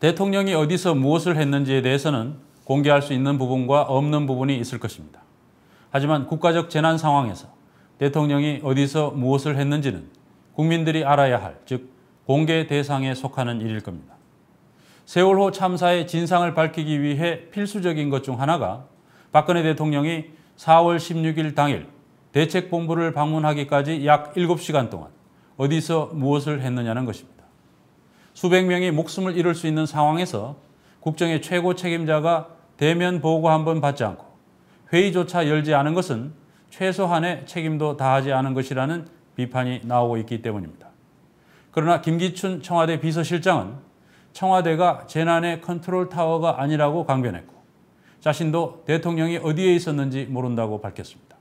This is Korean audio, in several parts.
대통령이 어디서 무엇을 했는지에 대해서는 공개할 수 있는 부분과 없는 부분이 있을 것입니다. 하지만 국가적 재난 상황에서 대통령이 어디서 무엇을 했는지는 국민들이 알아야 할, 즉 공개 대상에 속하는 일일 겁니다. 세월호 참사의 진상을 밝히기 위해 필수적인 것 중 하나가 박근혜 대통령이 4월 16일 당일 대책본부를 방문하기까지 약 7시간 동안 어디서 무엇을 했느냐는 것입니다. 수백 명이 목숨을 잃을 수 있는 상황에서 국정의 최고 책임자가 대면 보고 한 번 받지 않고 회의조차 열지 않은 것은 최소한의 책임도 다하지 않은 것이라는 비판이 나오고 있기 때문입니다. 그러나 김기춘 청와대 비서실장은 청와대가 재난의 컨트롤 타워가 아니라고 강변했고 자신도 대통령이 어디에 있었는지 모른다고 밝혔습니다.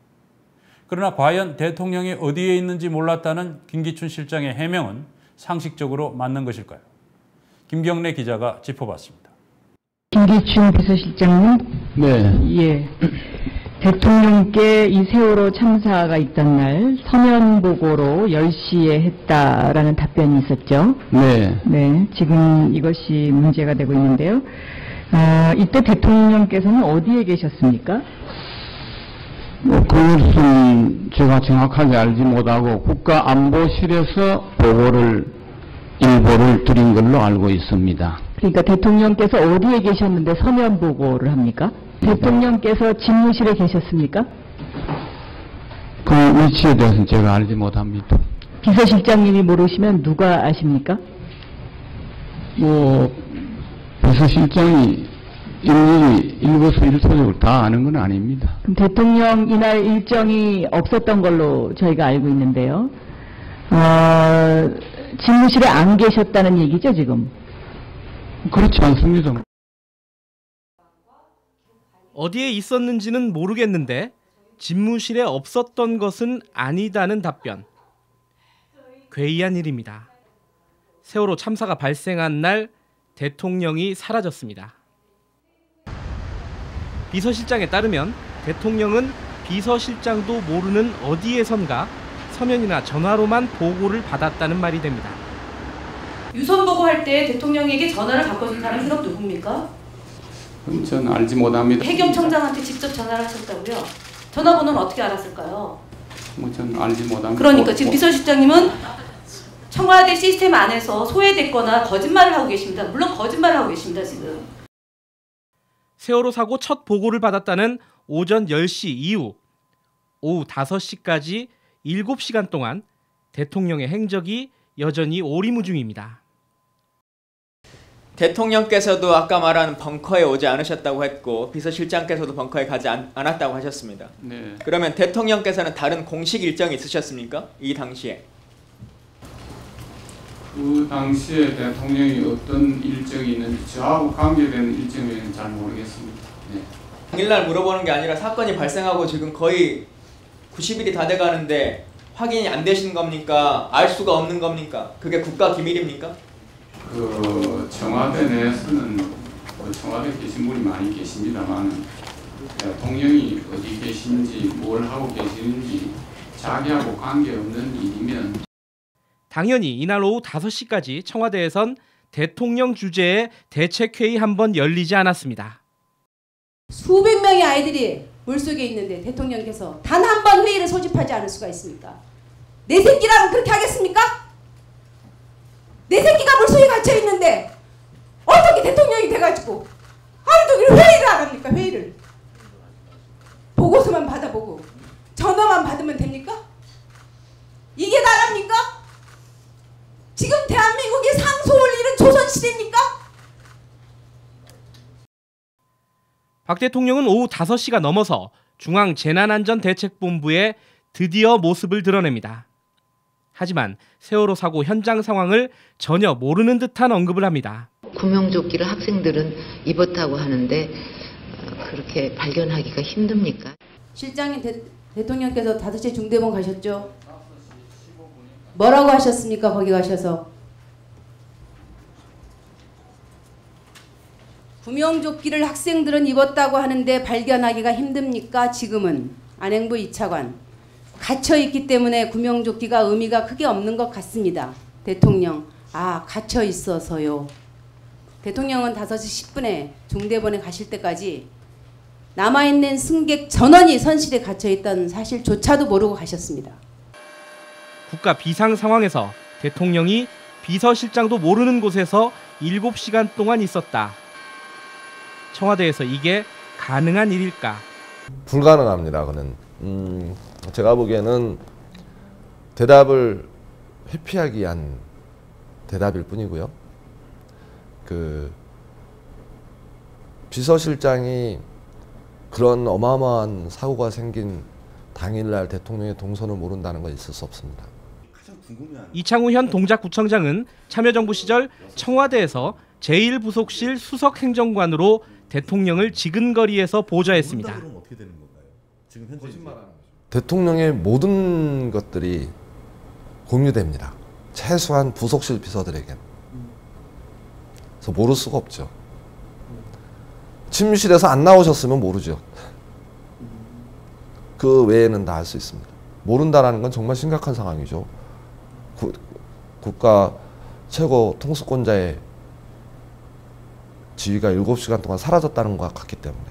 그러나 과연 대통령이 어디에 있는지 몰랐다는 김기춘 실장의 해명은 상식적으로 맞는 것일까요? 김경래 기자가 짚어봤습니다. 김기춘 비서실장님, 네, 예. 대통령께 이 세월호 참사가 있던 날 서면 보고로 10시에 했다라는 답변이 있었죠. 네. 네, 지금 이것이 문제가 되고 있는데요. 아, 이때 대통령께서는 어디에 계셨습니까? 뭐 그것은 제가 정확하게 알지 못하고 국가안보실에서 보고를 일보를 드린 걸로 알고 있습니다. 그러니까 대통령께서 어디에 계셨는데 서면 보고를 합니까? 대통령께서 집무실에 계셨습니까? 그 위치에 대해서는 제가 알지 못합니다. 비서실장님이 모르시면 누가 아십니까? 뭐 비서실장이 일일이 일거수일투족을 다 아는 건 아닙니다. 그럼 대통령 이날 일정이 없었던 걸로 저희가 알고 있는데요. 어, 집무실에 안 계셨다는 얘기죠, 지금? 그렇지 않습니다. 어디에 있었는지는 모르겠는데 집무실에 없었던 것은 아니다는 답변. 괴이한 일입니다. 세월호 참사가 발생한 날 대통령이 사라졌습니다. 비서실장에 따르면 대통령은 비서실장도 모르는 어디에선가 서면이나 전화로만 보고를 받았다는 말이 됩니다. 유선 보고할 때 대통령에게 전화를 바꿔준 사람이 그럼 누굽니까? 그럼 저는 알지 못합니다. 해경청장한테 직접 전화를 하셨다고요? 전화번호는 어떻게 알았을까요? 뭐 저는 알지 못합니다. 그러니까 뭐- 지금 비서실장님은 청와대 시스템 안에서 소외됐거나 거짓말을 하고 계십니다. 물론 거짓말을 하고 계십니다, 지금. 세월호 사고 첫 보고를 받았다는 오전 10시 이후 오후 5시까지 7시간 동안 대통령의 행적이 여전히 오리무중입니다. 대통령께서도 아까 말한 벙커에 오지 않으셨다고 했고 비서실장께서도 벙커에 가지 않, 않았다고 하셨습니다. 네. 그러면 대통령께서는 다른 공식 일정이 있으셨습니까? 이 당시에. 그 당시에 대통령이 어떤 일정이 있는지 저하고 관계되는 일정은 잘 모르겠습니다. 네. 당일날 물어보는 게 아니라 사건이 발생하고 지금 거의 90일이 다 돼가는데 확인이 안 되신 겁니까? 알 수가 없는 겁니까? 그게 국가 기밀입니까? 그 청와대 내에서는 그 청와대 계신 분이 많이 계십니다만 대통령이 어디 계신지 뭘 하고 계시는지 자기하고 관계없는 일이면 당연히 이날 오후 5시까지 청와대에선 대통령 주재의 대책회의 한 번 열리지 않았습니다. 수백 명의 아이들이 물속에 있는데 대통령께서 단 한 번 회의를 소집하지 않을 수가 있습니까? 내 새끼라면 그렇게 하겠습니까? 내 새끼가 물속에 갇혀 있는데 어떻게 대통령이 돼가지고 하루 종일 회의를 안 합니까? 회의를 보고서만 받아보고 전화만 받으면 됩니까? 이게 나랍니까? 지금 대한민국이 상소 올리는 조선시대입니까? 박 대통령은 오후 5시가 넘어서 중앙 재난안전대책본부에 드디어 모습을 드러냅니다. 하지만 세월호 사고 현장 상황을 전혀 모르는 듯한 언급을 합니다. 구명조끼를 학생들은 입었다고 하는데 어, 그렇게 발견하기가 힘듭니까? 실장님 대, 대통령께서 5시 중대본 가셨죠? 뭐라고 하셨습니까? 거기 가셔서 구명조끼를 학생들은 입었다고 하는데 발견하기가 힘듭니까? 지금은 안행부 2차관 갇혀 있기 때문에 구명조끼가 의미가 크게 없는 것 같습니다. 대통령 아 갇혀 있어서요. 대통령은 5시 10분에 중대본에 가실 때까지 남아있는 승객 전원이 선실에 갇혀있던 사실조차도 모르고 가셨습니다. 국가 비상 상황에서 대통령이 비서실장도 모르는 곳에서 7시간 동안 있었다. 청와대에서 이게 가능한 일일까? 불가능합니다. 그는 음, 제가 보기에는 대답을 회피하기 위한 대답일 뿐이고요. 그 비서실장이 그런 어마어마한 사고가 생긴 당일날 대통령의 동선을 모른다는 건 있을 수 없습니다. 이창우 현 동작구청장은 참여정부 시절 청와대에서 제1부속실 수석행정관으로 대통령을 지근거리에서 보좌했습니다. 대통령의 모든 것들이 공유됩니다. 최소한 부속실 비서들에겐. 그래서 모를 수가 없죠. 침실에서 안 나오셨으면 모르죠. 그 외에는 다 알 수 있습니다. 모른다라는 건 정말 심각한 상황이죠. 구, 국가 최고 통수권자의 지위가 7시간 동안 사라졌다는 것 같기 때문에.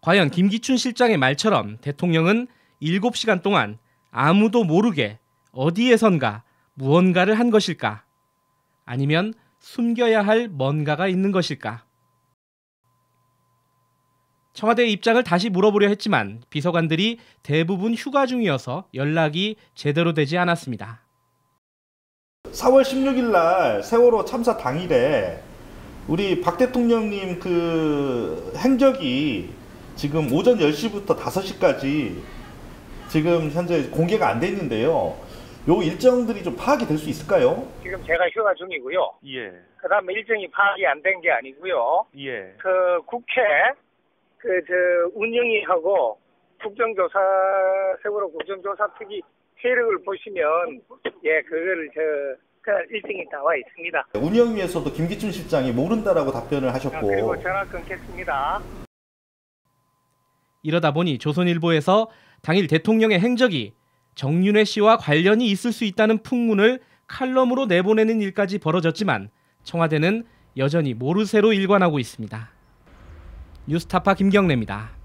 과연 김기춘 실장의 말처럼 대통령은 7시간 동안 아무도 모르게 어디에선가 무언가를 한 것일까? 아니면 숨겨야 할 뭔가가 있는 것일까? 청와대의 입장을 다시 물어보려 했지만 비서관들이 대부분 휴가 중이어서 연락이 제대로 되지 않았습니다. 4월 16일 날 세월호 참사 당일에 우리 박 대통령님 그 행적이 지금 오전 10시부터 5시까지 지금 현재 공개가 안 돼 있는데요. 요 일정들이 좀 파악이 될 수 있을까요? 지금 제가 휴가 중이고요. 예. 그 다음에 일정이 파악이 안 된 게 아니고요. 예. 그 국회 그 저 운영위하고 국정조사 세월호 국정조사 특위 세력을 보시면 예 그거를 저 그 일정이 나와 있습니다. 운영위에서도 김기춘 실장이 모른다라고 답변을 아, 하셨고 그리고 전화 끊겠습니다. 이러다 보니 조선일보에서 당일 대통령의 행적이 정윤회 씨와 관련이 있을 수 있다는 풍문을 칼럼으로 내보내는 일까지 벌어졌지만 청와대는 여전히 모르쇠로 일관하고 있습니다. 뉴스타파 김경래입니다.